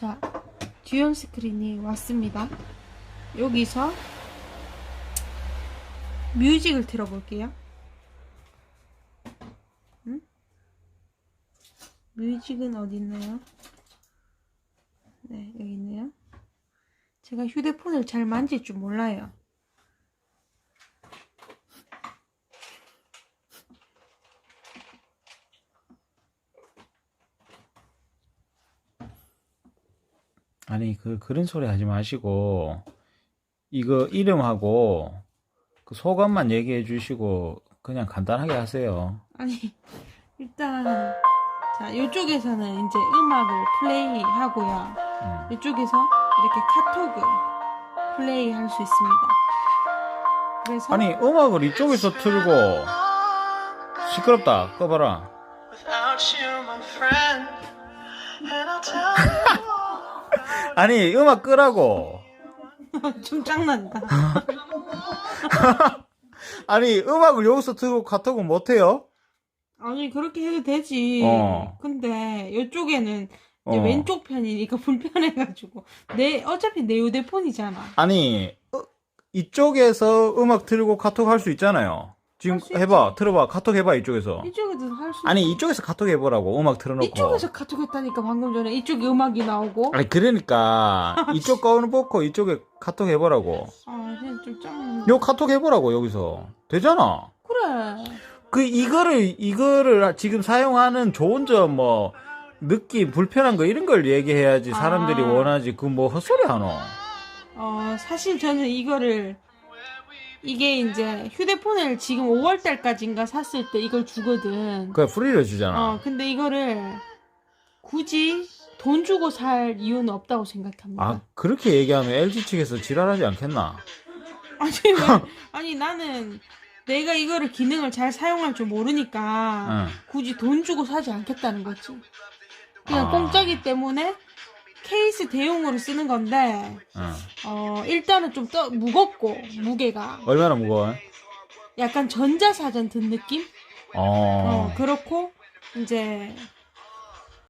자, 듀얼 스크린이 왔습니다. 여기서 뮤직을 들어볼게요. 응? 뮤직은 어디 있나요? 네, 여기 있네요. 제가 휴대폰을 잘 만질 줄 몰라요. 아니 그 그런 소리 하지 마시고 이거 이름하고 그 소감만 얘기해 주시고 그냥 간단하게 하세요. 아니, 일단, 자, 이쪽에서는 이제 음악을 플레이 하고요. 음. 이쪽에서 이렇게 카톡을 플레이 할 수 있습니다. 그래서 아니 음악을 이쪽에서 틀고 시끄럽다 꺼봐라. 아니 음악 끄라고. 좀 짱난다. 아니 음악을 여기서 틀고 카톡은 못해요? 아니 그렇게 해도 되지. 어. 근데 이쪽에는 어. 왼쪽 편이니까 불편해가지고 내 어차피 내 휴대폰이잖아. 아니 어, 이쪽에서 음악 틀고 카톡 할 수 있잖아요. 지금 할수 해봐 틀어봐 카톡 해봐 이쪽에서. 이쪽에도 할 수. 아니 이쪽에서 카톡 해보라고 음악 틀어놓고. 이쪽에서 카톡 했다니까 방금 전에 이쪽에 음악이 나오고. 아니 그러니까 이쪽 거는 뽑고 이쪽에 카톡 해보라고. 아 진짜 좀 짱. 요 카톡 해보라고 여기서 되잖아. 그래. 그 이거를 이거를 지금 사용하는 좋은 점 뭐 느낌 불편한 거 이런 걸 얘기해야지 사람들이 아. 원하지 그 뭐 헛소리 하노. 어, 사실 저는 이거를, 이게 이제 휴대폰을 지금 5월 달까지인가 샀을 때 이걸 주거든. 그냥 프리로 주잖아. 어, 근데 이거를 굳이 돈 주고 살 이유는 없다고 생각합니다. 아 그렇게 얘기하면 LG 측에서 지랄하지 않겠나? 아니, 왜- 아니, 나는 내가 이거를 기능을 잘 사용할 줄 모르니까 응. 굳이 돈 주고 사지 않겠다는 거지. 그냥 아. 공짜기 때문에 케이스 대용으로 쓰는 건데, 응. 어, 일단은 좀 떠, 무겁고, 무게가. 얼마나 무거워? 약간 전자사전 든 느낌? 어. 어, 그렇고, 이제,